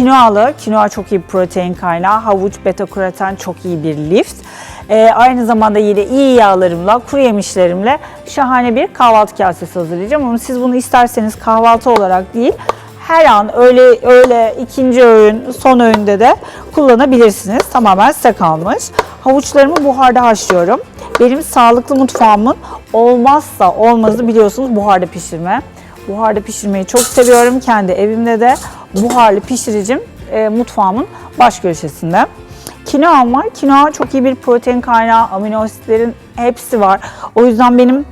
Kinoalı, kinoa çok iyi bir protein kaynağı. Havuç, beta karoten çok iyi bir lift. Ee, aynı zamanda yine iyi yağlarımla, kuru yemişlerimle şahane bir kahvaltı kasesi hazırlayacağım. Ama siz bunu isterseniz kahvaltı olarak değil, her an öyle öyle ikinci öğün, son öğünde de kullanabilirsiniz. Tamamen size kalmış. Havuçlarımı buharda haşlıyorum. Benim sağlıklı mutfağımın olmazsa olmazı biliyorsunuz buharda pişirme. Buharda pişirmeyi çok seviyorum. Kendi evimde de buharlı pişiricim e, mutfağımın baş köşesinde. Kinoa var. Kinoa çok iyi bir protein kaynağı. Amino asitlerin hepsi var. O yüzden benim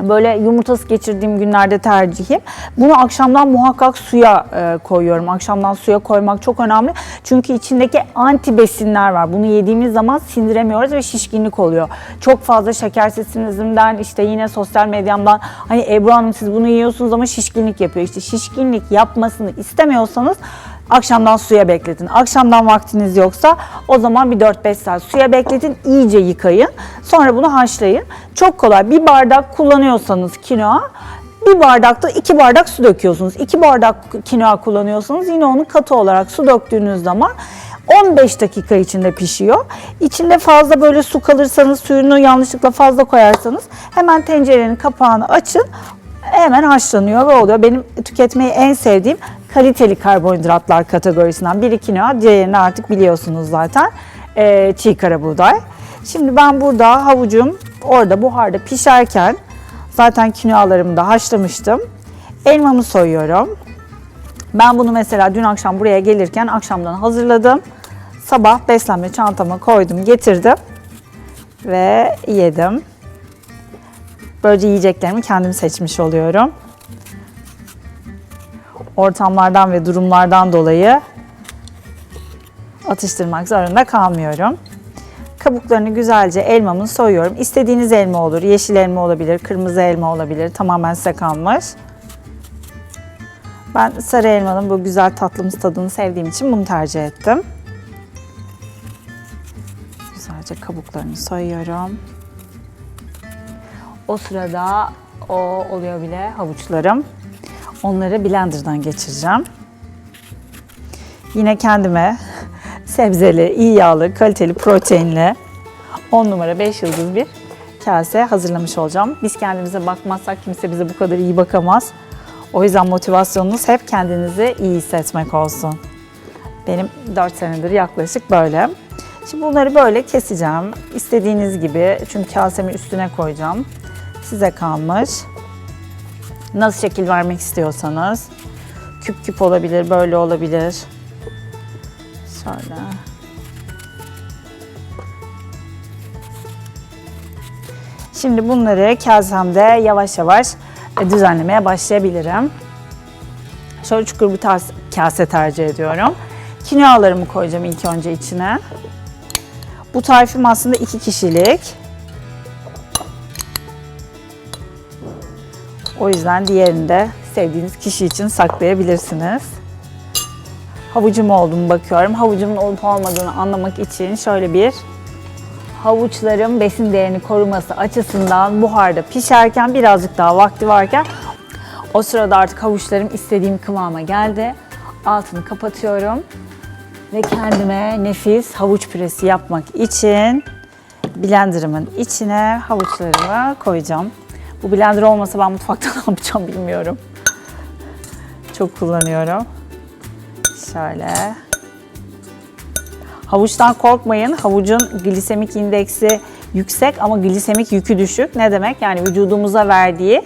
böyle yumurtası geçirdiğim günlerde tercihim. Bunu akşamdan muhakkak suya e, koyuyorum. Akşamdan suya koymak çok önemli. Çünkü içindeki anti besinler var. Bunu yediğimiz zaman sindiremiyoruz ve şişkinlik oluyor. Çok fazla şeker sesinizimden işte yine sosyal medyamdan hani Ebru Hanım siz bunu yiyorsunuz ama şişkinlik yapıyor. İşte şişkinlik yapmasını istemiyorsanız Akşamdan suya bekletin. Akşamdan vaktiniz yoksa o zaman bir 4-5 saat suya bekletin. iyice yıkayın. Sonra bunu haşlayın. Çok kolay. Bir bardak kullanıyorsanız kinoa bir bardakta iki bardak su döküyorsunuz. İki bardak kinoa kullanıyorsanız yine onu katı olarak su döktüğünüz zaman 15 dakika içinde pişiyor. İçinde fazla böyle su kalırsanız suyunu yanlışlıkla fazla koyarsanız hemen tencerenin kapağını açın hemen haşlanıyor ve oluyor. Benim tüketmeyi en sevdiğim kaliteli karbonhidratlar kategorisinden biri kinoa, diğerini artık biliyorsunuz zaten ee, çiğ kara buğday. Şimdi ben burada havucum orada buharda pişerken zaten kinoalarımı da haşlamıştım. Elmamı soyuyorum. Ben bunu mesela dün akşam buraya gelirken akşamdan hazırladım. Sabah beslenme çantama koydum, getirdim ve yedim. Böylece yiyeceklerimi kendim seçmiş oluyorum. Ortamlardan ve durumlardan dolayı atıştırmak zorunda kalmıyorum. Kabuklarını güzelce elmamın soyuyorum. İstediğiniz elma olur. Yeşil elma olabilir, kırmızı elma olabilir. Tamamen size kalmış. Ben sarı elmanın bu güzel tatlımsı tadını sevdiğim için bunu tercih ettim. Güzelce kabuklarını soyuyorum. O sırada o oluyor bile havuçlarım. Onları blenderdan geçireceğim. Yine kendime sebzeli, iyi yağlı, kaliteli, proteinli 10 numara 5 yıldız bir kase hazırlamış olacağım. Biz kendimize bakmazsak kimse bize bu kadar iyi bakamaz. O yüzden motivasyonunuz hep kendinizi iyi hissetmek olsun. Benim 4 senedir yaklaşık böyle. Şimdi bunları böyle keseceğim. İstediğiniz gibi çünkü kasemin üstüne koyacağım. Size kalmış. Nasıl şekil vermek istiyorsanız. Küp küp olabilir, böyle olabilir. Şöyle. Şimdi bunları kasemde yavaş yavaş e, düzenlemeye başlayabilirim. Şöyle çukur bir kase tercih ediyorum. Kinoalarımı koyacağım ilk önce içine. Bu tarifim aslında iki kişilik. O yüzden diğerini de sevdiğiniz kişi için saklayabilirsiniz. Havucum oldu mu bakıyorum. Havucumun olup olmadığını anlamak için şöyle bir havuçların besin değerini koruması açısından buharda pişerken birazcık daha vakti varken o sırada artık havuçlarım istediğim kıvama geldi. Altını kapatıyorum ve kendime nefis havuç püresi yapmak için blenderımın içine havuçlarımı koyacağım. Bu blender olmasa ben mutfakta ne yapacağım bilmiyorum. Çok kullanıyorum. Şöyle. Havuçtan korkmayın. Havucun glisemik indeksi yüksek ama glisemik yükü düşük. Ne demek? Yani vücudumuza verdiği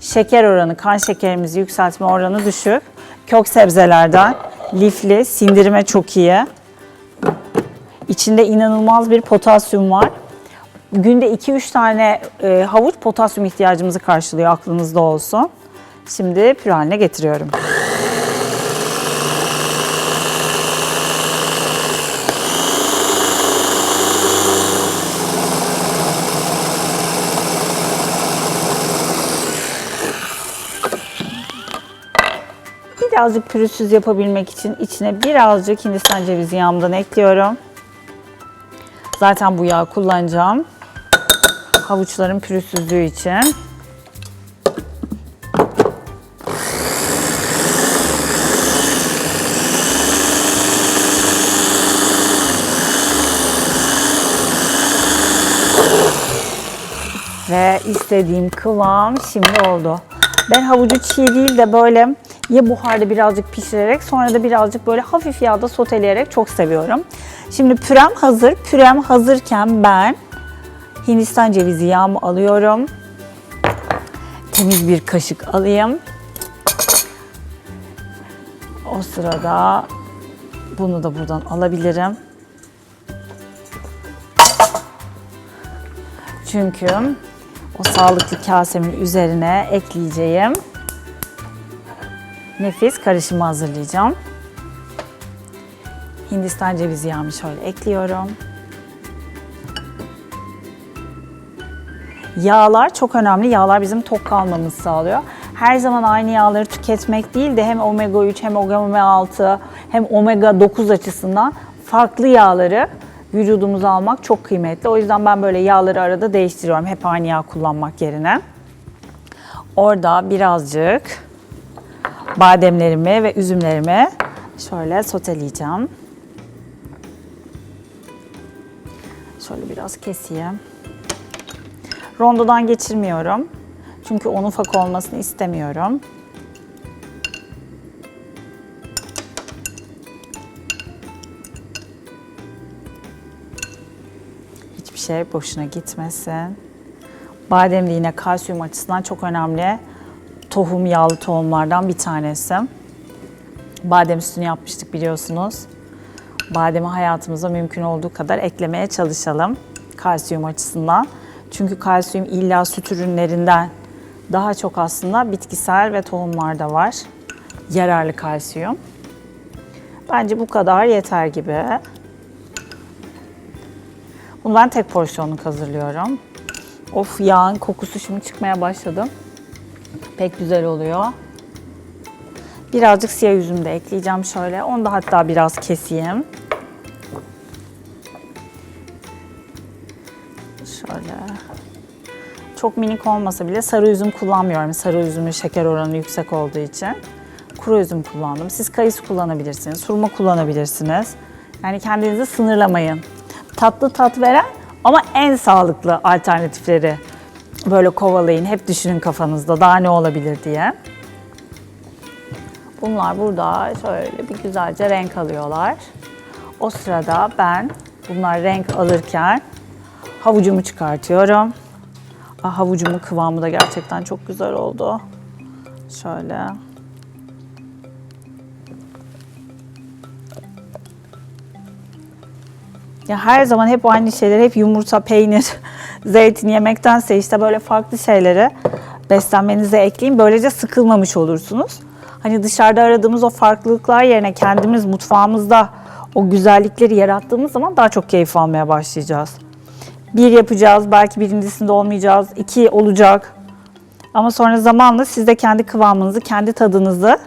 şeker oranı, kan şekerimizi yükseltme oranı düşük. Kök sebzelerden, lifli, sindirime çok iyi. İçinde inanılmaz bir potasyum var. Günde 2-3 tane e, havuç potasyum ihtiyacımızı karşılıyor aklınızda olsun. Şimdi püre haline getiriyorum. Birazcık pürüzsüz yapabilmek için içine birazcık hindistan cevizi yağımdan ekliyorum. Zaten bu yağı kullanacağım havuçların pürüzsüzlüğü için. Ve istediğim kıvam şimdi oldu. Ben havucu çiğ değil de böyle ya buharda birazcık pişirerek sonra da birazcık böyle hafif yağda soteleyerek çok seviyorum. Şimdi pürem hazır. Pürem hazırken ben Hindistan cevizi yağımı alıyorum. Temiz bir kaşık alayım. O sırada bunu da buradan alabilirim. Çünkü o sağlıklı kasemin üzerine ekleyeceğim nefis karışımı hazırlayacağım. Hindistan cevizi yağımı şöyle ekliyorum. Yağlar çok önemli. Yağlar bizim tok kalmamızı sağlıyor. Her zaman aynı yağları tüketmek değil de hem omega 3 hem omega 6 hem omega 9 açısından farklı yağları vücudumuza almak çok kıymetli. O yüzden ben böyle yağları arada değiştiriyorum. Hep aynı yağ kullanmak yerine. Orada birazcık bademlerimi ve üzümlerimi şöyle soteleyeceğim. Şöyle biraz keseyim. Rondodan geçirmiyorum. Çünkü onun ufak olmasını istemiyorum. Hiçbir şey boşuna gitmesin. Badem kalsiyum açısından çok önemli. Tohum yağlı tohumlardan bir tanesi. Badem sütünü yapmıştık biliyorsunuz. Bademi hayatımıza mümkün olduğu kadar eklemeye çalışalım kalsiyum açısından. Çünkü kalsiyum illa süt ürünlerinden daha çok aslında bitkisel ve tohumlarda var. Yararlı kalsiyum. Bence bu kadar yeter gibi. Bunu ben tek porsiyonluk hazırlıyorum. Of yağın kokusu şimdi çıkmaya başladı. Pek güzel oluyor. Birazcık siyah üzüm de ekleyeceğim şöyle. Onu da hatta biraz keseyim. Çok minik olmasa bile sarı üzüm kullanmıyorum. Sarı üzümün şeker oranı yüksek olduğu için. Kuru üzüm kullandım. Siz kayısı kullanabilirsiniz, hurma kullanabilirsiniz. Yani kendinizi sınırlamayın. Tatlı tat veren ama en sağlıklı alternatifleri böyle kovalayın. Hep düşünün kafanızda daha ne olabilir diye. Bunlar burada şöyle bir güzelce renk alıyorlar. O sırada ben bunlar renk alırken havucumu çıkartıyorum. Havucumun kıvamı da gerçekten çok güzel oldu. Şöyle. Ya her zaman hep aynı şeyler, hep yumurta, peynir, zeytin yemektense işte böyle farklı şeyleri beslenmenize ekleyin. Böylece sıkılmamış olursunuz. Hani dışarıda aradığımız o farklılıklar yerine kendimiz mutfağımızda o güzellikleri yarattığımız zaman daha çok keyif almaya başlayacağız. Bir yapacağız, belki birincisinde olmayacağız, iki olacak. Ama sonra zamanla siz de kendi kıvamınızı, kendi tadınızı,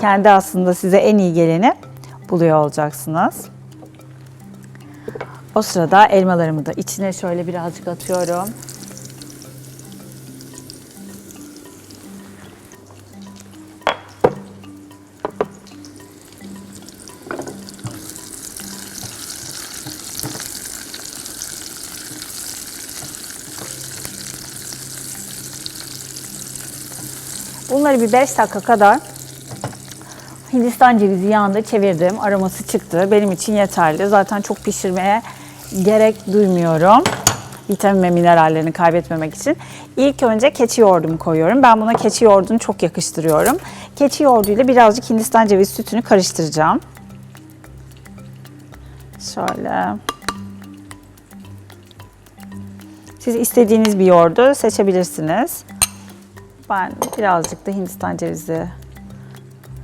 kendi aslında size en iyi geleni buluyor olacaksınız. O sırada elmalarımı da içine şöyle birazcık atıyorum. Bunları bir 5 dakika kadar Hindistan cevizi yağında çevirdim. Aroması çıktı. Benim için yeterli. Zaten çok pişirmeye gerek duymuyorum. Vitamin ve minerallerini kaybetmemek için. İlk önce keçi yoğurdumu koyuyorum. Ben buna keçi yoğurdunu çok yakıştırıyorum. Keçi yoğurduyla birazcık Hindistan cevizi sütünü karıştıracağım. Şöyle. Siz istediğiniz bir yoğurdu seçebilirsiniz. Ben birazcık da Hindistan cevizi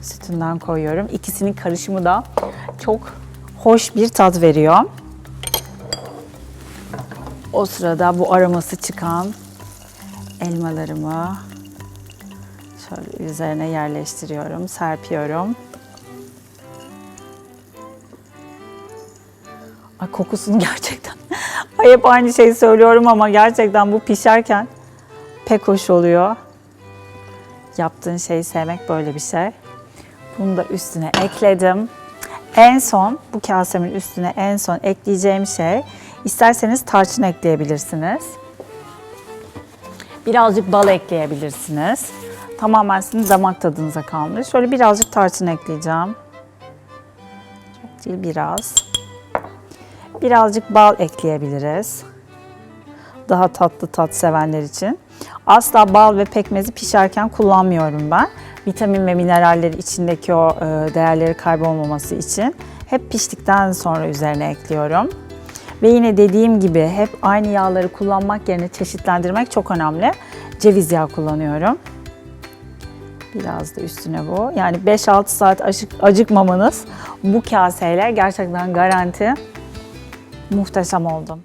sütünden koyuyorum. İkisinin karışımı da çok hoş bir tat veriyor. O sırada bu aroması çıkan elmalarımı şöyle üzerine yerleştiriyorum, serpiyorum. Ay kokusunu gerçekten. Ay hep aynı şeyi söylüyorum ama gerçekten bu pişerken pek hoş oluyor. Yaptığın şeyi sevmek böyle bir şey. Bunu da üstüne ekledim. En son bu kasemin üstüne en son ekleyeceğim şey isterseniz tarçın ekleyebilirsiniz. Birazcık bal ekleyebilirsiniz. Tamamen sizin damak tadınıza kalmış. Şöyle birazcık tarçın ekleyeceğim. Çok değil biraz. Birazcık bal ekleyebiliriz. Daha tatlı tat sevenler için. Asla bal ve pekmezi pişerken kullanmıyorum ben. Vitamin ve mineralleri içindeki o e, değerleri kaybolmaması için hep piştikten sonra üzerine ekliyorum. Ve yine dediğim gibi hep aynı yağları kullanmak yerine çeşitlendirmek çok önemli. Ceviz yağı kullanıyorum. Biraz da üstüne bu. Yani 5-6 saat acık, acıkmamanız bu kaseyle gerçekten garanti muhteşem oldu.